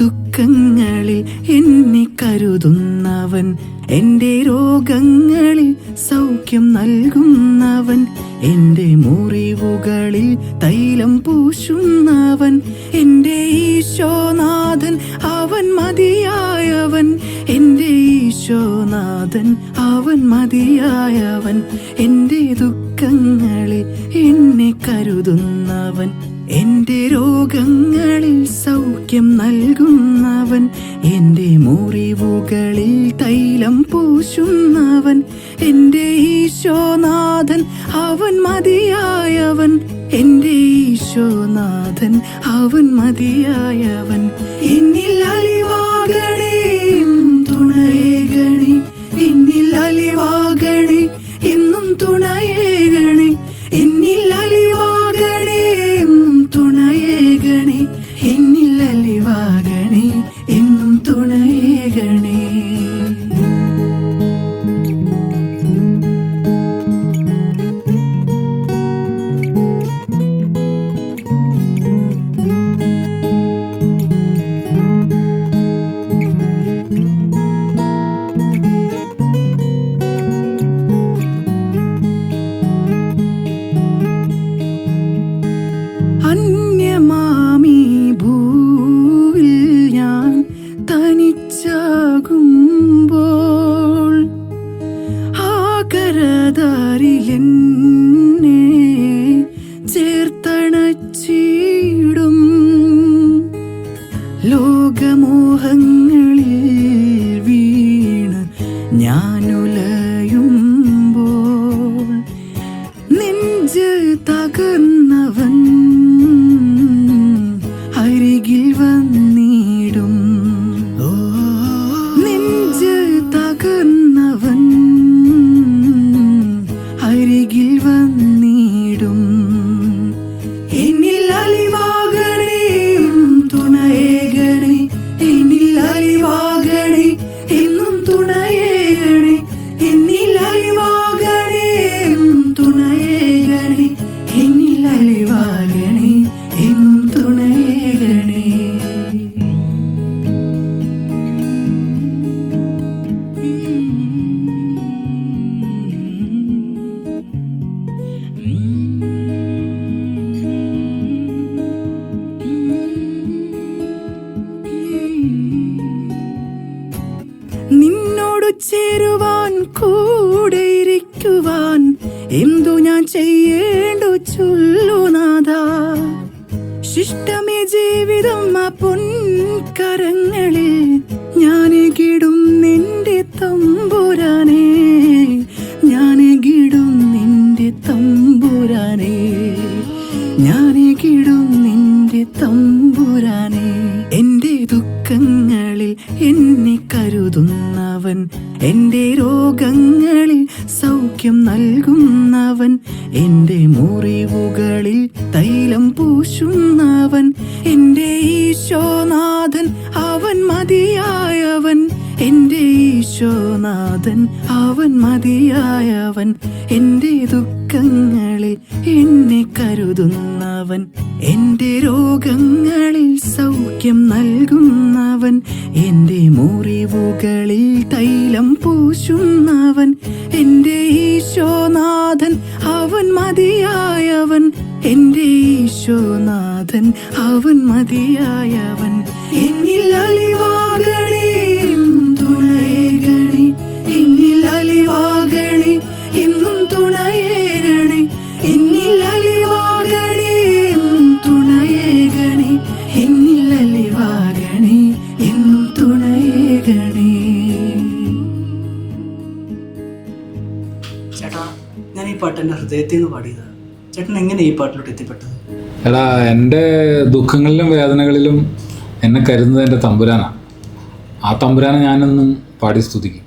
ദുഃഖങ്ങളിൽ എന്നെ കരുതുന്നവൻ എന്റെ രോഗങ്ങളിൽ സൗഖ്യം നൽകുന്നവൻ എന്റെ മുറിവുകളിൽ തൈലം പൂശുന്നവൻ എന്റെ ഈശോനാഥൻ അവൻ മതിയായവൻ എന്റെ ഈശോനാഥൻ അവൻ മതിയായവൻ എന്റെ ദുഃഖങ്ങളിൽ എന്നെ കരുതുന്നവൻ എന്റെ രോഗങ്ങളിൽ സൗഖ്യം നൽകുന്നവൻ എന്റെ മുറിവുകളിൽ തൈലം പൂശുന്നവൻ എന്റെ ഈശോനാഥൻ അവൻ മതിയായവൻ എന്റെ ഈശോനാഥൻ അവൻ മതിയായവൻ. എന്നിൽ അലിവാകണേ ലോകമോഹങ്ങളിൽ നിന്നോട് ചേരുവാൻ കൂടെ ഇരിക്കുവാൻ എന്തു ഞാൻ ചെയ്യേണ്ടു ചൊല്ലുനാഥ ശിഷ്ടമേ ജീവിതം ആ പൊൻകരങ്ങളിൽ ഞാൻ കിടും നിന്റെ തമ്പുരാനേ ദുഃഖങ്ങളിൽ എന്നെ കരുതുന്നവൻ എന്റെ രോഗങ്ങളിൽ സൗഖ്യം നൽകുന്നവൻ എന്റെ മുറിവുകളിൽ തൈലം പൂശുന്നവൻ എന്റെ ഈശോനാഥൻ അവൻ മതിയായവൻ എന്റെ ഈശോനാഥൻ അവൻ മതിയായവൻ എന്റെ ദുഃഖങ്ങളിൽ എന്നെ കരുതുന്നവൻ എന്റെ രോഗങ്ങളിൽ സൗഖ്യം നൽകുന്നവൻ. എന്റെ മുറിവുകളിൽ തൈലം പൂശുന്നവൻ. എന്റെ ഈശോനാഥൻ അവൻ മതിയായവൻ. എന്റെ ഈശോനാഥൻ അവൻ മതിയായവൻ. എന്നിൽ അലിവാകണേ. ചേട്ടാ ഞാൻ ഈ പാട്ട് എന്റെ ഹൃദയത്തിൽ നിന്ന് പാടിയതാണ് ചേട്ടൻ എങ്ങനെ ഈ പാട്ടിലോട്ട് എത്തിപ്പെട്ടത്? എടാ എന്റെ ദുഃഖങ്ങളിലും വേദനകളിലും എന്നെ കരുതുന്നത് എന്റെ തമ്പുരാനാണ് ആ തമ്പുരാനെ ഞാനെന്നും പാടി സ്തുതിക്കും.